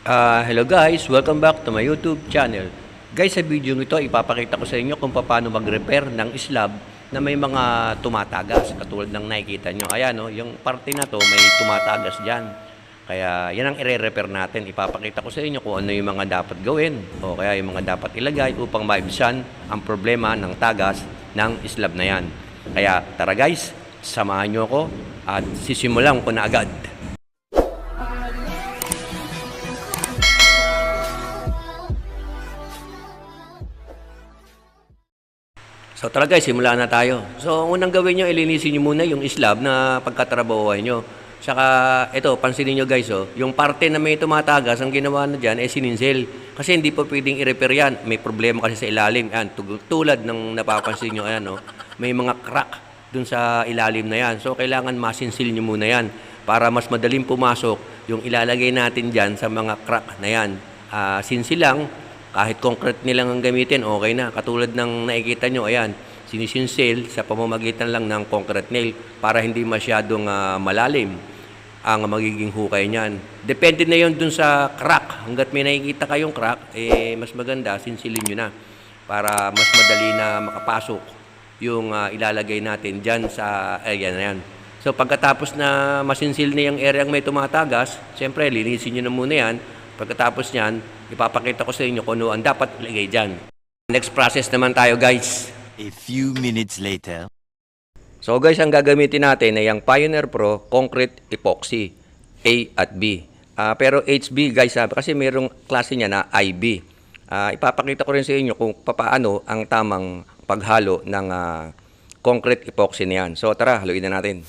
Ah, hello guys, welcome back to my YouTube channel. Guys, sa video ito, ipapakita ko sa inyo kung paano mag-repair ng slab na may mga tumatagas, katulad ng nakikita nyo. Ayan, no, yung parte na to, may tumatagas dyan. Kaya yan ang ire-repair natin. Ipapakita ko sa inyo kung ano yung mga dapat gawin o kaya yung mga dapat ilagay upang maibsan ang problema ng tagas ng slab na yan. Kaya tara guys, samahan nyo ako at sisimulan ko na agad. So tara guys, simulan na tayo. So ang unang gawin nyo, ilinisin nyo muna yung slab na pagkatrabahoan nyo. Saka ito, pansinin nyo guys, oh, yung parte na may tumatagas, ang ginawa na dyan, eh sininsil. Kasi hindi po pwedeng i-repair yan. May problema kasi sa ilalim. Yan, tulad ng napapansin nyo, ayan, oh, may mga crack dun sa ilalim na yan. So kailangan masinsil nyo muna yan para mas madaling pumasok yung ilalagay natin dyan sa mga crack na yan. Ah, sinsil lang, kahit concrete nilang ang gamitin, okay na. Katulad ng nakikita nyo, ayan, sinisinsil sa pamamagitan lang ng concrete nail para hindi masyadong ah, malalim ang magiging hukay niyan. Depende na yon dun sa crack. Hanggat may nakikita kayong crack, eh, mas maganda, sinsilin nyo na para mas madali na makapasok yung ah, ilalagay natin dyan sa area na yan. So pagkatapos na masinsil na yung area may tumatagas, siyempre linisin nyo na muna yan. Pagkatapos niyan, ipapakita ko sa inyo kung ano ang dapat ilagay dyan. Next process naman tayo guys. A few minutes later. So guys, ang gagamitin natin ay ang Pioneer Pro Concrete Epoxy A at B. Ah, pero HB guys, ah, kasi mayroong klase niya na IB. Ah, ipapakita ko rin sa inyo kung paano ang tamang paghalo ng ah, concrete epoxy na yan. So tara, haluin na natin.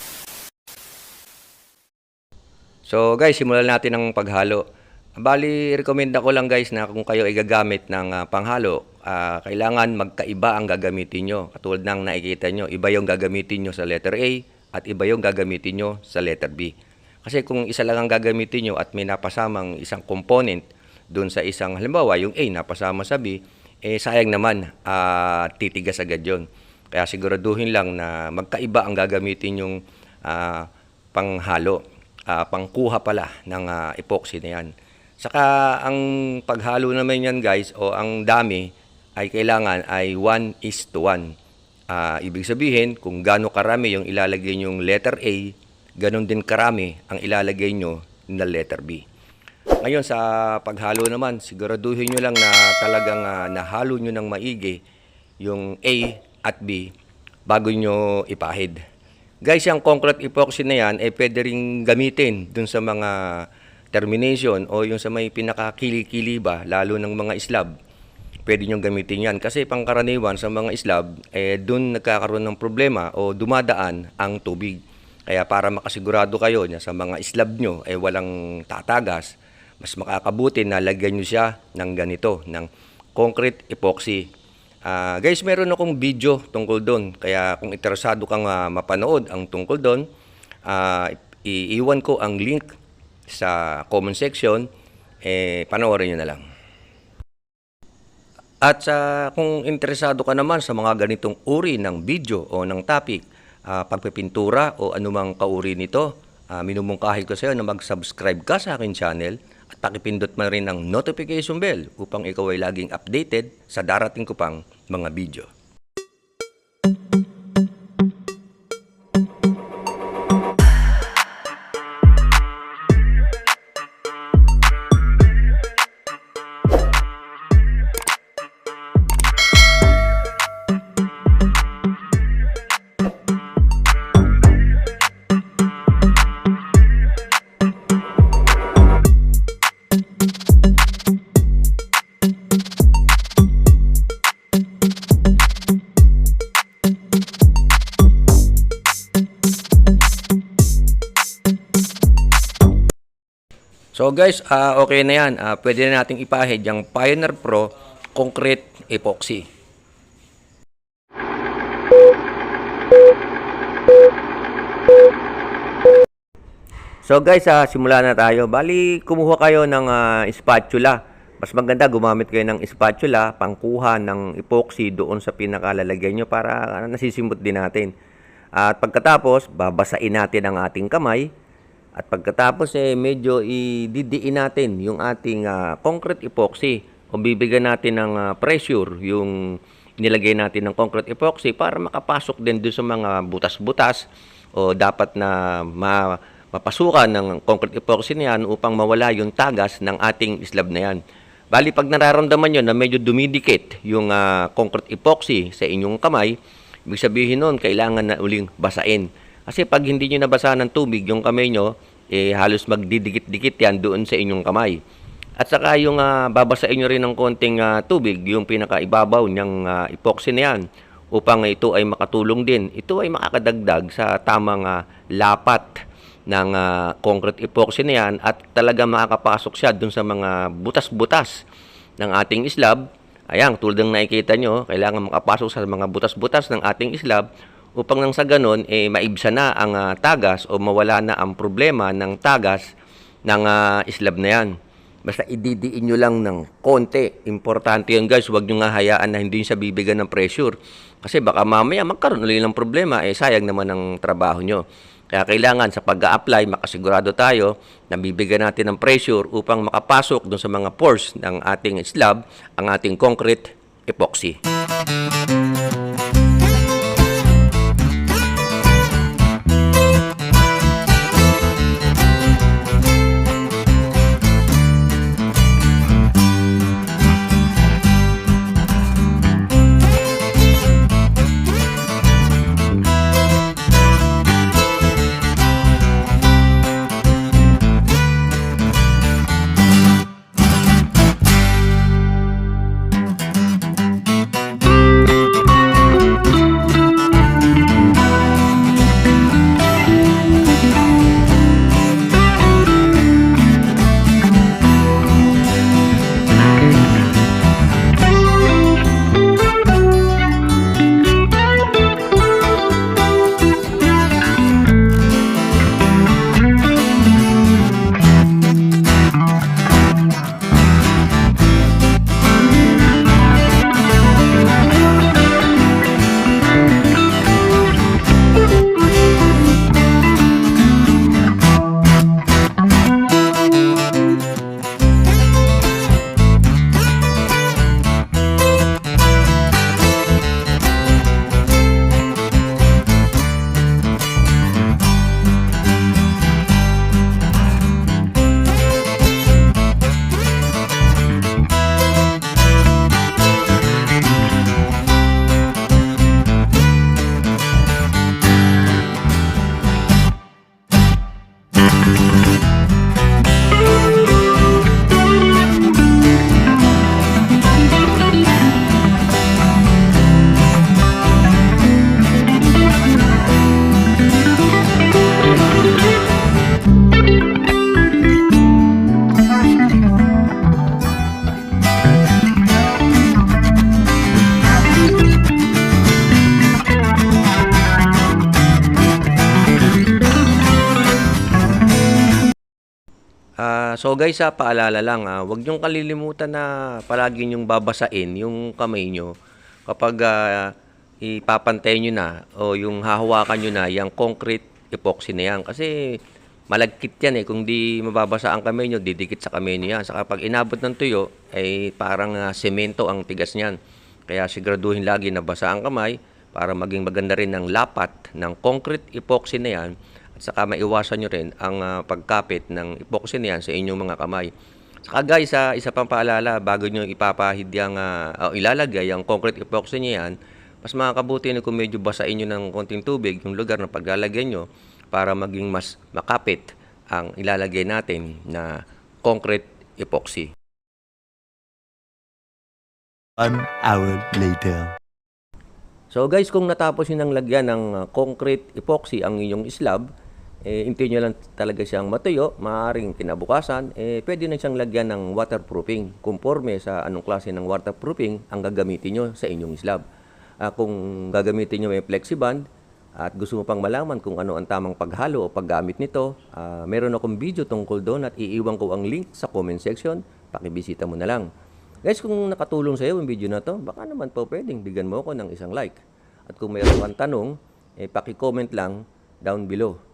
So guys, simulan natin ang paghalo. Bali, recommend ko lang guys na kung kayo ay gagamit ng ah, panghalo, ah, kailangan magkaiba ang gagamitin nyo. Katulad ng nakikita nyo, iba yung gagamitin nyo sa letter A at iba yung gagamitin nyo sa letter B. Kasi kung isa lang ang gagamitin nyo at may napasamang isang component doon sa isang, halimbawa yung A napasama sa B, eh sayang naman, ah, titigas agad yun. Kaya siguraduhin lang na magkaiba ang gagamitin yung ah, panghalo, ah, pangkuha pala ng ah, epoxy na yan. Saka ang paghalo naman yan guys o ang dami ay kailangan ay 1 is to 1. Ah, ibig sabihin kung gaano karami yung ilalagay nyong letter A, ganon din karami ang ilalagay nyo na letter B. Ngayon sa paghalo naman, siguraduhin nyo lang na talagang ah, nahalo nyo ng maigi yung A at B bago nyo ipahid. Guys, yung concrete epoxy na yan, eh, pwede rin gamitin dun sa mga termination o yung sa may pinakakili-kili ba, lalo ng mga slab. Pwede nyo gamitin yan. Kasi pangkaraniwan sa mga slab, eh, dun nagkakaroon ng problema o dumadaan ang tubig. Kaya para makasigurado kayo na sa mga slab nyo ay walang tatagas, mas makakabuti na lagyan nyo siya ng ganito, ng concrete epoxy. Ah, guys, meron akong video tungkol doon. Kaya kung interesado kang ah, mapanood ang tungkol doon, ah, iiwan ko ang link sa comment section. Eh, panoorin nyo na lang. At sa kung interesado ka naman sa mga ganitong uri ng video o ng topic, ah, pagpipintura o anumang kauri nito, uh, minumungkahi ko sa iyo na mag-subscribe ka sa akin channel at pakipindot mo rin ang notification bell upang ikaw ay laging updated sa darating ko pang mga video. So guys, ah, okay na yan. Ah, pwede na nating ipahid yung Pioneer Pro Concrete Epoxy. So guys, ah, simula na tayo. Bali, kumuha kayo ng ah, spatula. Mas maganda gumamit kayo ng spatula pangkuha ng epoxy doon sa pinakalalagay nyo para ah, nasisimot din natin. At pagkatapos, babasain natin ang ating kamay At pagkatapos eh medyo ididiin natin yung ating ah, concrete epoxy o bibigyan natin ng ah, pressure yung nilagay natin ng concrete epoxy para makapasok din doon sa mga butas-butas o dapat na ma mapasukan ng concrete epoxy na yan upang mawala yung tagas ng ating slab na yan. Bali, pag nararamdaman nyo na medyo dumidikit yung ah, concrete epoxy sa inyong kamay, ibig sabihin nun, kailangan na uling basain. Kasi pag hindi nyo nabasa ng tubig yung kamay nyo, eh, halos magdidikit-dikit yan doon sa inyong kamay. At saka yung ah, babasain nyo rin ng konting ah, tubig, yung pinakaibabaw ng ah, epoxy na yan, upang ito ay makatulong din. Ito ay makakadagdag sa tamang ah, lapat ng ah, concrete epoxy na yan at talaga makakapasok siya dun sa mga butas-butas ng ating slab. Ayan, tulad ng nakikita nyo, kailangan makapasok sa mga butas-butas ng ating slab upang nang sa ganon, eh, maibsa na ang ah, tagas o mawala na ang problema ng tagas ng ah, slab na yan. Basta ididiin nyo lang ng konti. Importante yun guys, huwag nyo nga hayaan na hindi siya bibigyan ng pressure. Kasi baka mamaya magkaroon ulit ng problema, eh sayang naman ang trabaho nyo. Kaya kailangan sa pag apply makasigurado tayo na bibigyan natin ng pressure upang makapasok dun sa mga pores ng ating slab, ang ating concrete epoxy. Ah, so guys, ah, paalala lang, ah, huwag niyong kalilimutan na palagi niyong babasain yung kamay niyo kapag ah, ipapantay niyo na o yung hahawakan niyo na yung concrete epoxy na yan. Kasi malagkit yan eh. Kung di mababasa ang kamay niyo, didikit sa kamay niyo yan. Saka pag inabot ng tuyo, ay parang ah, semento ang tigas niyan. Kaya siguraduhin lagi na basa ang kamay para maging maganda rin ang lapat ng concrete epoxy na yan saka maiwasan nyo rin ang ah, pagkapit ng epoxy na yan sa inyong mga kamay. Saka guys, ah, isa pang paalala, bago nyo ipapahid yung, ah, o ilalagay ang concrete epoxy nyo yan, mas makakabuti na kung medyo basain nyo ng konting tubig yung lugar na paglalagay nyo para maging mas makapit ang ilalagay natin na concrete epoxy. One hour later. So guys, kung natapos nyo ng lagyan ng uh, concrete epoxy ang inyong slab, eh, hintay nyo lang talaga siyang matuyo, maaaring kinabukasan, eh, pwede na siyang lagyan ng waterproofing. Conforme sa anong klase ng waterproofing ang gagamitin nyo sa inyong slab. Ah, kung gagamitin nyo may flexiband at gusto mo pang malaman kung ano ang tamang paghalo o paggamit nito, ah, meron akong video tungkol doon at iiwan ko ang link sa comment section. Pakibisita mo na lang. Guys, kung nakatulong sa iyo yung video na to, baka naman po pwedeng bigyan mo ako ng isang like. At kung mayroon kang tanong, eh, paki-comment lang down below.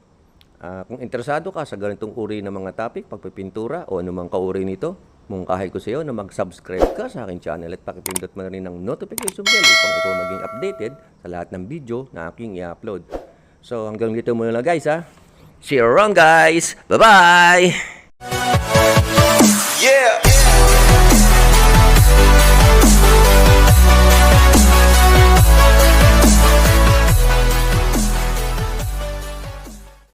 Ah, kung interesado ka sa ganitong uri ng mga topic, pagpipintura o anumang kauri nito, mungkahi ko sa iyo na mag-subscribe ka sa aking channel at pakipindot mo na rin ng notification bell upang ikaw maging updated sa lahat ng video na aking i-upload. So hanggang dito muna lang guys ha. See you around guys! Bye-bye! Yeah.